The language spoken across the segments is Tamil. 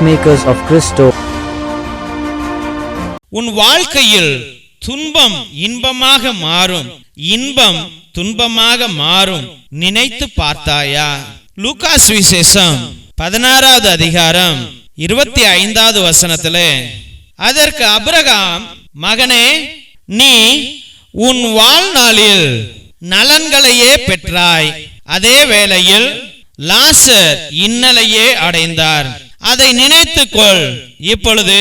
peacemakers of Christo. உன் வாழ்க்கையில் துன்பம் இன்பமாக மாறும். இன்பம் துன்பமாக மாறும். நினைத்து பார்த்தாயா? லூகாஸ் விசேஷம் பதினாறாவது அதிகாரம் இருபத்தி ஐந்தாவது வசனத்துல அதற்கு அபிரகாம் மகனே நீ உன் வாழ்நாளில் நலன்களையே பெற்றாய். அதே வேளையில் லாசர் இன்னலையே அடைந்தார். அதை நினைத்துக்கொள். இப்பொழுது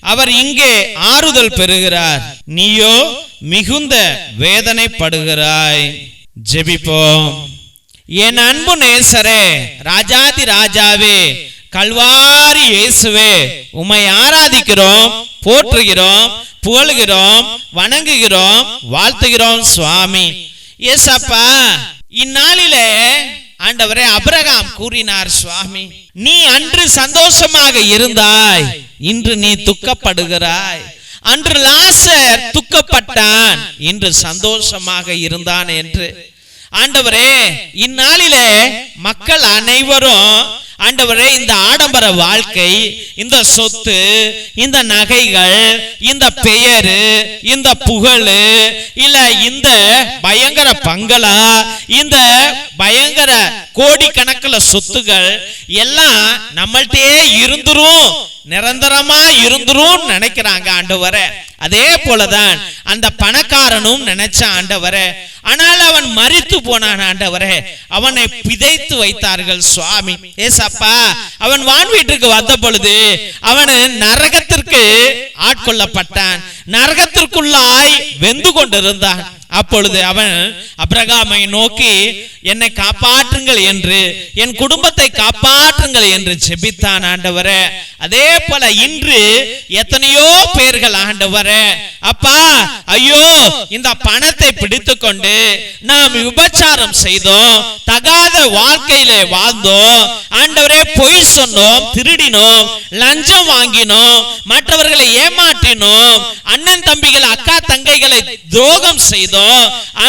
அவர் இங்கே ஆறுதல் பெறுகிறார். நீயோ மிகுந்த வேதனைப்படுகிறாய். ஜெபிப்போம். என் அன்பு நேசரே ராஜாதி ராஜாவே கல்வாரி இயேசுவே உம்மை ஆராதிக்கிறோம் போற்றுகிறோம் புகழுகிறோம் வணங்குகிறோம் வாழ்த்துகிறோம் சுவாமி. ஏசப்பா இந்நாளிலே ஆண்டவரே அபிரகாம் கூறினார் சுவாமி நீ அன்று சந்தோஷமாக இருந்தாய் இன்று நீ துக்கப்படுகிறாய். அன்று லாசர் துக்கப்பட்டான் இன்று சந்தோஷமாக இருந்தான் என்று. ஆண்டவரே இந்நாளிலே மக்கள் அனைவரும் ஆண்டவரே இந்த ஆடம்பர வாழ்க்கை இந்த சொத்து இந்த நகைகள் இந்த பெயர் இந்த புகழ் இல்ல இந்த பயங்கர பங்களா இந்த பயங்கர கோடிக்கணக்கில் சொத்துகள் எல்லாம் நம்மள்டே இருந்துரும் நிரந்தரமா இருந்துரும் நினைக்கிறாங்க ஆண்டவரை. அதே போலதான் அந்த பணக்காரனும் நினைச்ச ஆண்டவரே. ஆனால் அவன் மறித்து போனான் ஆண்டவரே. அவனை பிதைத்து வைத்தார்கள் சுவாமி. ஏசப்பா அவன் வான் வீட்டுக்கு வந்த பொழுது அவன் நரகத்திற்கு ஆட்கொள்ளப்பட்டான். நரகத்திற்குள்ளாய் வெந்து கொண்டிருந்தான். அப்பொழுது அவன் அப்ரகாமை நோக்கி என்னை காப்பாற்றுங்கள் என்று என் குடும்பத்தை காப்பாற்றுங்கள் என்று ஜெபித்தான் ஆண்டவரே. அதே போல இன்று எத்தனையோ பேர்கள் ஆண்டவரே அப்பா ஐயோ இந்த பணத்தை பிடித்து கொண்டு நாம் விபச்சாரம் செய்தோம் தகாத வாழ்க்கையிலே வாழ்ந்தோம் ஆண்டவரே பொய் சொன்னோம் திருடினோம் லஞ்சம் வாங்கினோம் மற்றவர்களை ஏமாற்றினோம் அண்ணன் தம்பிகள் அக்கா தங்கைகளை துரோகம் செய்தோம்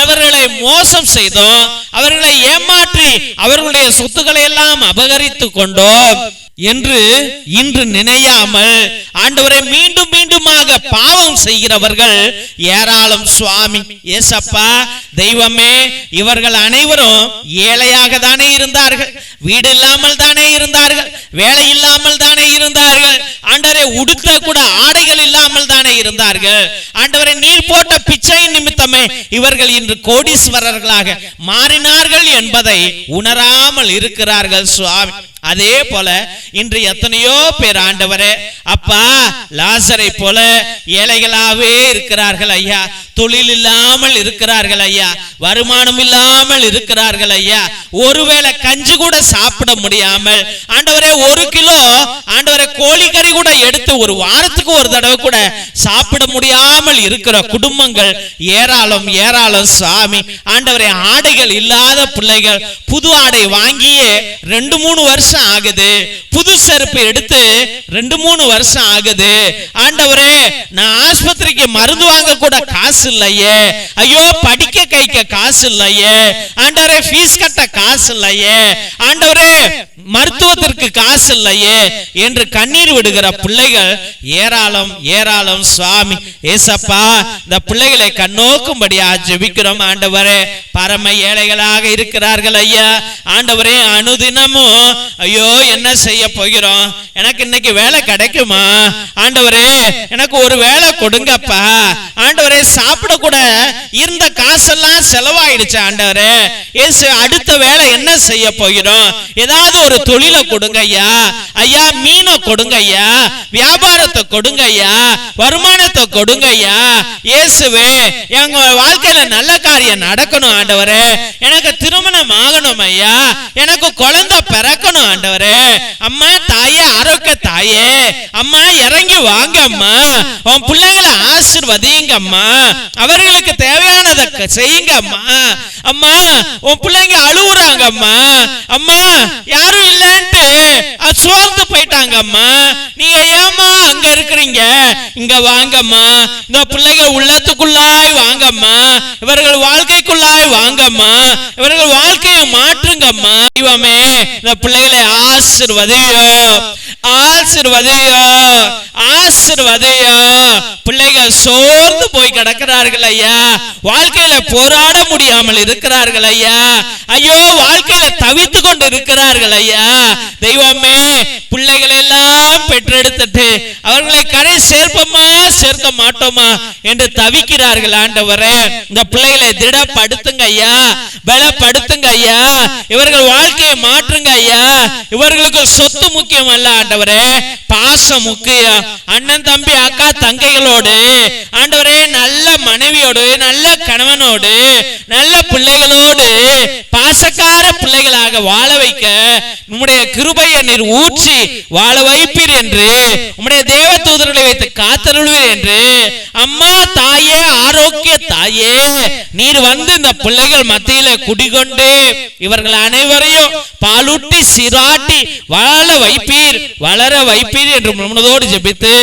அவர்களை மோசம் செய்தோம் அவர்களை ஏமாற்றி அவர்களுடைய சொத்துக்களை எல்லாம் அபகரித்து கொண்டோம் என்று இன்று நினையாமல் ஆண்டவரை மீண்டும் மீண்டுமாக பாவம் செய்கிறவர்கள் ஏராளம். சுவாமி ஏசப்பா தெய்வமே இவர்கள் அனைவரும் ஏழையாக தானே இருந்தார்கள். வீடு இல்லாமல் தானே இருந்தார்கள். வேலை இல்லாமல் தானே இருந்தார்கள். ஆண்டவரை உடுத்த கூட ஆடைகள் இல்லாமல் தானே இருந்தார்கள். ஆண்டவரை நீர் போட்ட பிச்சை நிமித்தமே இவர்கள் இன்று கோடீஸ்வரர்களாக மாறினார்கள் என்பதை உணராமல் இருக்கிறார்கள். சுவாமி அதே போல இன்று எத்தனையோ பேர் ஆண்டவரே அப்பா லாசரை போல ஏழைகளாவே இருக்கிறார்கள் ஐயா. தொழில் இல்லாமல் இருக்கிறார்கள் ஐயா. வருமானம் இல்லாமல் இருக்கிறார்கள் ஐயா. ஒருவேளை கஞ்சி கூட சாப்பிட முடியாமல் ஆண்டவரே ஒரு கிலோ ஆண்டவரே கோழிக்கறி கூட எடுத்து ஒரு வாரத்துக்கு ஒரு தடவை கூட சாப்பிட முடியாமல் இருக்கிற குடும்பங்கள் ஏராளம் ஏராளம் சுவாமி. ஆண்டவரே ஆடைகள் இல்லாத பிள்ளைகள் புது ஆடை வாங்கியே ரெண்டு மூணு வருஷம் ஆகுது. புது செருப்பு எடுத்து ரெண்டு மூணு வருஷம் ஆகுது. ஆண்டவரே நான் ஆஸ்பத்திரிக்கு மருந்து வாங்க கூட காசு இல்லையே. ஐயோ படிக்க கைக்க காசு இல்லையே. ஆண்டவரே ஃபீஸ் கட்ட காசு இல்லையே. ஆண்டவரே மருத்துவத்திற்கு காசு இல்லையே என்று கண்ணீர் விடுகிற பிள்ளைகள் ஏராளம் ஏராளம் சுவாமி. ஏசப்பா இந்த பிள்ளைகளை கண்ணோக்கும்படியா ஜெபிக்கிறோம் ஆண்டவரே. பரம ஏழைகளாக இருக்கிறார்கள் ஐயா. ஆண்டவரே அனுதினமும் ஐயோ என்ன செய்ய போகிறோம்? எனக்கு இன்னைக்கு வேலை கிடைக்குமா? ஆண்டவரே எனக்கு ஒரு வேலை கொடுங்கப்பா. ஆண்டவரே சாப்பிட கூட இருந்த காசெல்லாம் செலவாயிடுச்சு ஆண்டவரே. இயேசு அடுத்த வேலை என்ன செய்ய போகிறோம்? ஏதாவது ஒரு தொழிலை கொடுங்க ஐயா. ஐயா மீனை கொடுங்க ஐயா. வியாபாரத்தை கொடுங்க ஐயா. வருமானத்தை கொடுங்க ஐயா. இயேசுவே எங்க வாழ்க்கையில நல்ல காரியம் நடக்கணும் ஆண்டவரே. எனக்கு திருமணம் ஆகணும் ஐயா. எனக்கு குழந்தை பிறக்கணும் ஆண்டவரே. அம்மா தாயா ஆரோக்கிய தாயே. அம்மா இறங்கி வாங்க அம்மா உன் பிள்ளைங்களை ஆசிர்வதிங்க அம்மா அவர்களுக்கு தேவையானதை செய்யுங்க அம்மா அம்மா உன் பிள்ளைங்க அழுவுறாங்க அம்மா அம்மா யாரும் இல்லன்ட்டு சோர்ந்து போயிட்டாங்க அம்மா நீங்க ஏமா அங்க இருக்கிறீங்க? இங்க வாங்கம்மா. இந்த பிள்ளைங்க உள்ளத்துக்குள்ளாய் வாங்கம்மா. இவர்கள் வாழ்க்கைக்குள்ளாய் வாங்கம்மா. இவர்கள் வாழ்க்கையை மாற்றுங்கம்மா. தெய்வமே இந்த பிள்ளைகளை ஆசிர்வதியும் ஆசிர்வதியும் ஆசிர்வதையா. பிள்ளைகள் சோர்ந்து போய் கிடக்கிறார்கள் ஐயா. வாழ்க்கையில போராட முடியாமல் இருக்கிறார்கள் ஐயா. ஐயோ வாழ்க்கையில தவித்து கொண்டு இருக்கிறார்கள் ஐயா. தெய்வமே பிள்ளைகள் எல்லாம் பெற்றெடுத்துட்டு அவர்களை கடை சேர்ப்போமா சேர்க்க மாட்டோமா என்று தவிக்கிறார்கள் ஆண்டவரே. இந்த பிள்ளைகளை திடப்படுத்துங்க ஐயா. பலப்படுத்துங்க ஐயா. இவர்கள் வாழ்க்கையை மாற்றுங்க ஐயா. இவர்களுக்கு சொத்து முக்கியம் அல்ல ஆண்டவரே. பாசம் முக்கியம். அண்ணன் தம்பி அக்கா தங்கைகளோடு ஆண்டவரே நல்ல மனைவியோடு நல்ல கணவனோடு நல்ல பிள்ளைகளோடு பாசக்கார பிள்ளைகளாக வாழ வைக்க உம்முடைய கிருபையை நீர் ஊற்றி வாழ வைப்பீர் என்று உம்முடைய தேவ தூதர்களை வைத்து காத்தருள்வீர் என்று அம்மா தாயே ஆரோக்கிய தாயே நீர் வந்து இந்த பிள்ளைகள் மத்தியில குடிகொண்டு இவர்கள் அனைவரையும் பாலூட்டி சிராட்டி வாழ வைப்பீர் வளர வைப்பீர் என்று முன்னதோடு ஜெபித்து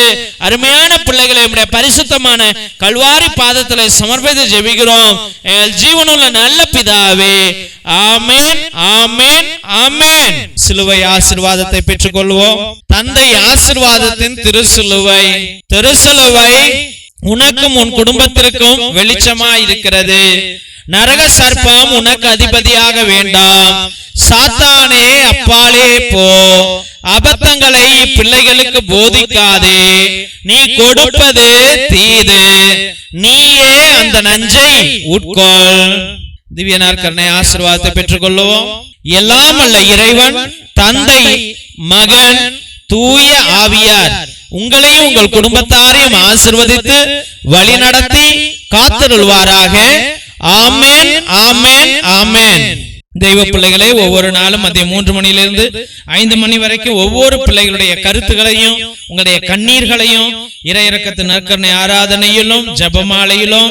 அருமையான பிள்ளைகளை நம்முடைய பரிசுத்தமான கல்வாரி பாதத்தில் சமர்ப்பித்து ஜெபிக்கிறோம். ஜீவனுள்ள நல்ல பிதாவே ஆமேன் ஆமேன் ஆமேன். சிலுவை ஆசிர்வாதத்தை பெற்றுக்கொள்வோம். தந்தை ஆசிர்வாதத்தின் திருசிலுவை திருசிலுவை உனக்கும் உன் குடும்பத்திற்கும் வெளிச்சமா இருக்கிறது. நரக சர்ப்பம் உனக்கு அதிபதியாக வேண்டாம். சாத்தானே அப்பாலே போ. அபத்தங்களை பிள்ளைகளுக்கு போதிக்காதே. நீ கொடுப்பது தீது. நீயே அந்த நஞ்சை உட்கொள். திவ்யனார் கருணை ஆசீர்வாதத்தை பெற்றுக்கொள்வோம் எல்லாம் அல்ல இறைவன் தந்தை மகன் தூய ஆவியார். உங்களையும் உங்கள் குடும்பத்தாரையும் ஆசிர்வதித்து வழிநடத்தி காத்திருள்வாராக. ஆமேன் ஆமேன் ஆமேன். தெய்வ பிள்ளைகளை ஒவ்வொரு நாளும் மதியம் மூன்று மணியிலிருந்து ஐந்து மணி வரைக்கும் ஒவ்வொரு பிள்ளைகளுடைய கருத்துகளையும் உங்களுடைய கண்ணீர்களையும் இறையிறக்கத்து நற்கரணை ஆராதனையிலும் ஜபமாலையிலும்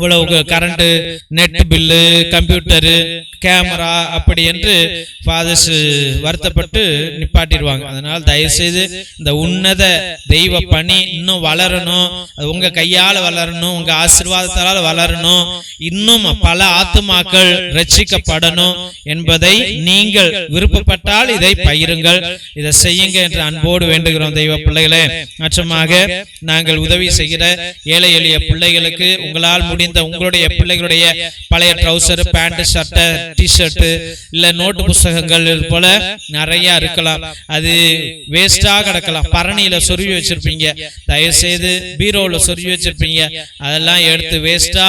இவ்வளவு current net bill computer camera அப்படி என்று ஃபாதர்ஸ் வருத்தப்பட்டு நிப்பாட்டிடுவாங்க. அதனால் தயவு செய்து இந்த உன்னத தெய்வ பணி இன்னும் வளரணும். அது உங்க கையால வளரணும். உங்க ஆசீர்வாதத்தால் வளரணும். இன்னும் பல ஆத்துமாக்கள் ரட்சிக்கப்படணும் என்பதை நீங்கள் விருப்பப்பட்டால் இதை பயிருங்கள் இதை செய்யுங்க என்று அன்போடு வேண்டுகிறோம் தெய்வ பிள்ளைகளே. மற்றமாக நாங்கள் உதவி செய்கிற ஏழை எளிய பிள்ளைகளுக்கு உங்களால் முடிந்த உங்களுடைய பிள்ளைகளுடைய பழைய ட்ரௌசர் பேண்ட் ஷர்ட்டை டிஷர்ட் இல்லை நோட்டு புஸ்தகங்கள் போல நிறைய இருக்கலாம். அது வேஸ்டாக கிடக்கலாம். பரணியில சொருவி வச்சிருப்பீங்க. தயவு செய்து பீரோல சொருவி வச்சிருப்பீங்க. அதெல்லாம் எடுத்து வேஸ்டா